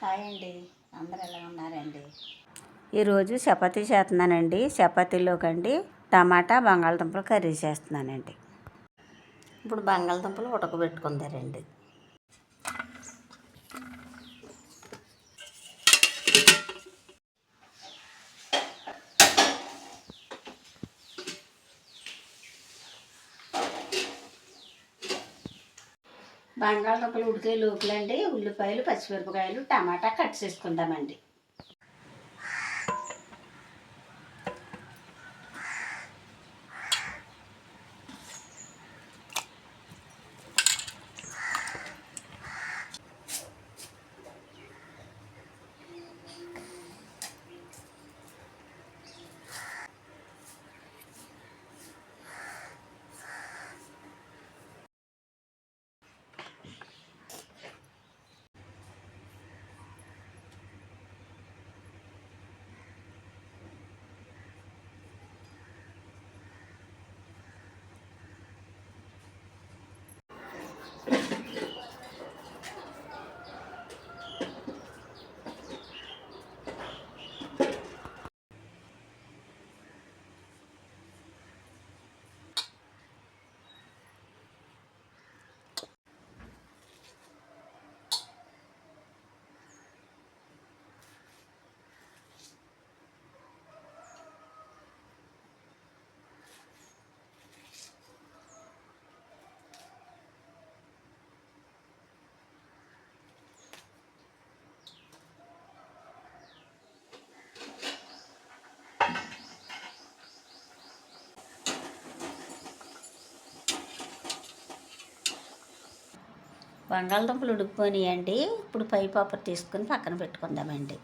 Hi అండి. అందరు ఎలా ఉన్నారండి? ఈరోజు చపాతీ చేస్తున్నానండి. చపాతీలోకండి టమాటా బంగాళదుంపలు కర్రీ చేస్తున్నానండి. ఇప్పుడు బంగాళదుంపలు ఉడకబెట్టుకుందారండి. బంగాళదుంపలు ఉడికే లోపలండి ఉల్లిపాయలు పచ్చిమిరపకాయలు టమాటా కట్ చేసుకుందామండి. బంగాళదుంపలు ఉడికిపోయినాయండి. ఇప్పుడు పై పాపర్ తీసుకుని పక్కన పెట్టుకుందామండి.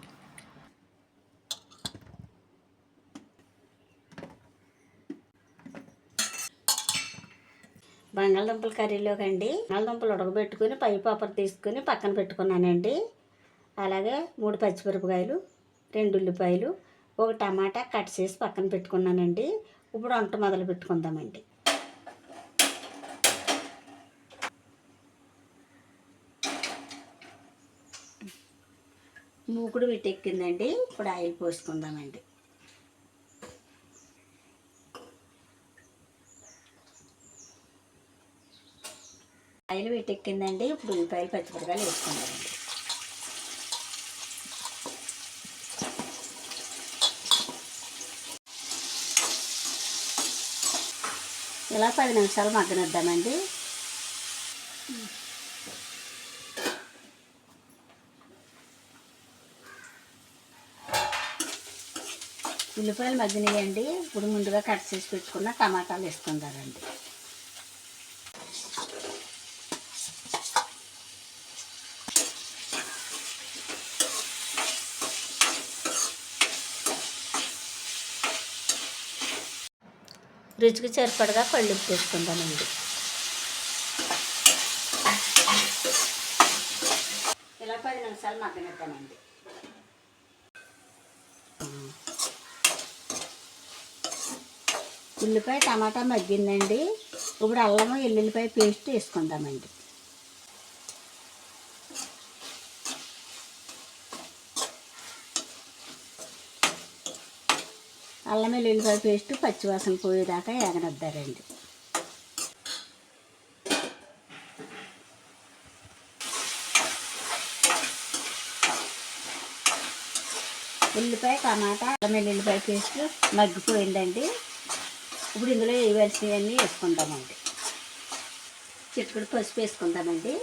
బంగాళదుంపల కర్రీలోకి అండి బంగాళదుంపలు ఉడకబెట్టుకుని పై పాపర్ తీసుకుని పక్కన పెట్టుకున్నానండి. అలాగే మూడు పచ్చిమిరపకాయలు రెండు ఉల్లిపాయలు ఒక టమాటా కట్ చేసి పక్కన పెట్టుకున్నానండి. ఇప్పుడు వంట మొదలు పెట్టుకుందామండి మూకుడు పెట్టెక్కిందండి ఇప్పుడు ఆయిల్ పోసుకుందామండి. ఆయిల్ పెట్టెక్కిందండి ఇప్పుడు ఉల్లిపాయలు పచ్చిమిరకాయలు వేసుకుందామండి. ఇలా పది నిమిషాలు మగ్గనిద్దామండి. ఉల్లిపాయలు మగ్గినాయండి. ఇప్పుడు ముందుగా కట్ చేసి పెట్టుకున్న టమాటాలు వేసుకుంటారండి. రుచికి సరిపడగా కళ్ళు వేసుకుంటానండి. ఇలా పది నిమిషాలు మగ్గనిద్దామండి. ఉల్లిపాయ టమాటా మగ్గిందండి. ఇప్పుడు అల్లము ఎల్లుల్లిపాయ పేస్ట్ వేసుకుందామండి. అల్లం వెల్లుల్లిపాయ పేస్ట్ పచ్చివాసన పోయేదాకా ఎగనద్దారండి ఉల్లిపాయ టమాటా అల్లం వెల్లుల్లిపాయ పేస్ట్ మగ్గిపోయిందండి. ఇప్పుడు ఇందులో వేయవలసినవన్నీ వేసుకుంటామండి. చిట్టుకుడు పసుపు వేసుకుందామండి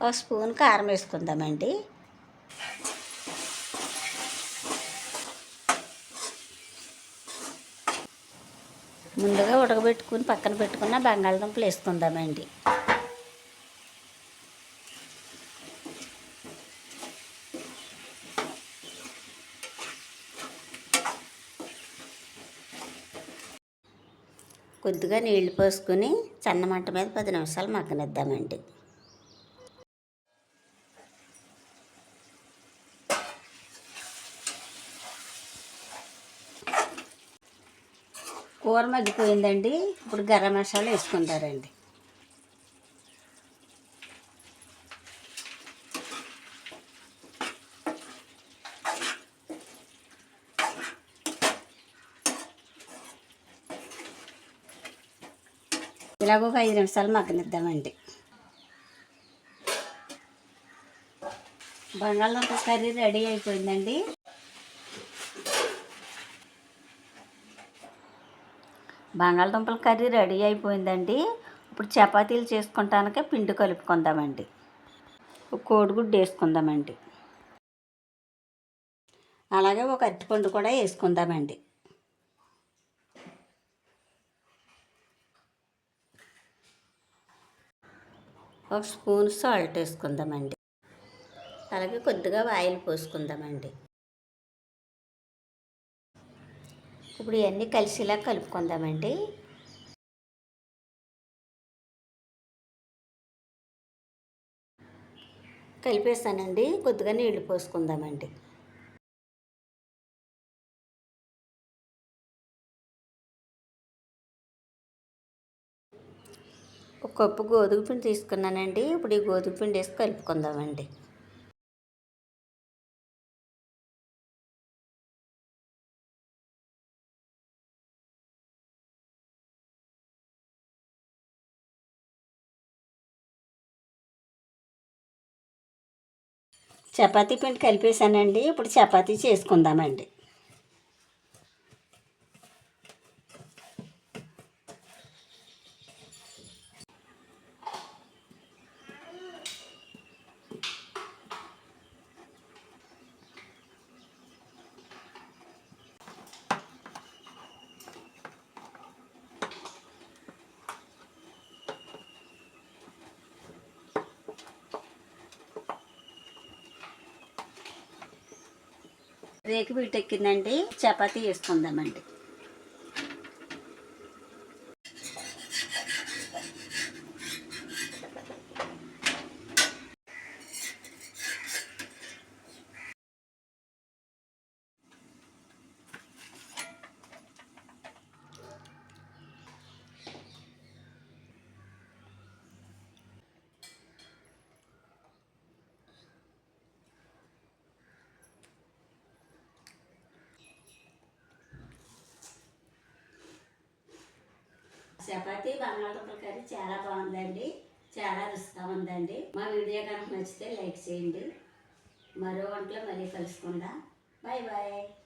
ఒక స్పూన్ కారం వేసుకుందామండి ముందుగా ఉడకబెట్టుకుని పక్కన పెట్టుకున్న బంగాళదుంపలు వేసుకుందామండి కొద్దిగా నీళ్ళు పోసుకొని సన్నమంట మీద పది నిమిషాలు మగ్గనిద్దామండి. కూర మగ్గిపోయిందండి. ఇప్పుడు గరం మసాలా వేసుకుంటారండి. ఇలాగ ఒక ఐదు నిమిషాలు మగ్గనిద్దామండి. బంగాళదుంప కర్రీ రెడీ అయిపోయిందండి. బంగాళదుంపల కర్రీ రెడీ అయిపోయిందండి. ఇప్పుడు చపాతీలు చేసుకుంటానికే పిండి కలుపుకుందామండి. కోడిగుడ్డు వేసుకుందామండి. అలాగే ఒక అరటిపండు కూడా వేసుకుందామండి. ఒక స్పూన్ సాల్ట్ వేసుకుందామండి. అలాగే కొద్దిగా ఆయిల్ పోసుకుందామండి. ఇప్పుడు ఇవన్నీ కలిసిలా కలుపుకుందామండి. కలిపేసానండి. కొద్దిగా నీళ్ళు పోసుకుందామండి. ఒక కప్పు గోధుమ పిండి తీసుకున్నానండి. ఇప్పుడు ఈ గోధుమ పిండి వేసి కలుపుకుందామండి. చపాతీ పిండి కలిపేసానండి ఇప్పుడు చపాతీ చేసుకుందామండి. రేకు వీటెక్కిందండి. చపాతీ వేసుకుందామండి. చపాతీ బంగాళదుంపల కర్రీ చాలా బాగుందండి. చాలా రుచిగా ఉందండి. మా వీడియో కనుక నచ్చితే లైక్ చేయండి. మరో వంటలో మళ్ళీ కలుసుకుందాం. Bye bye.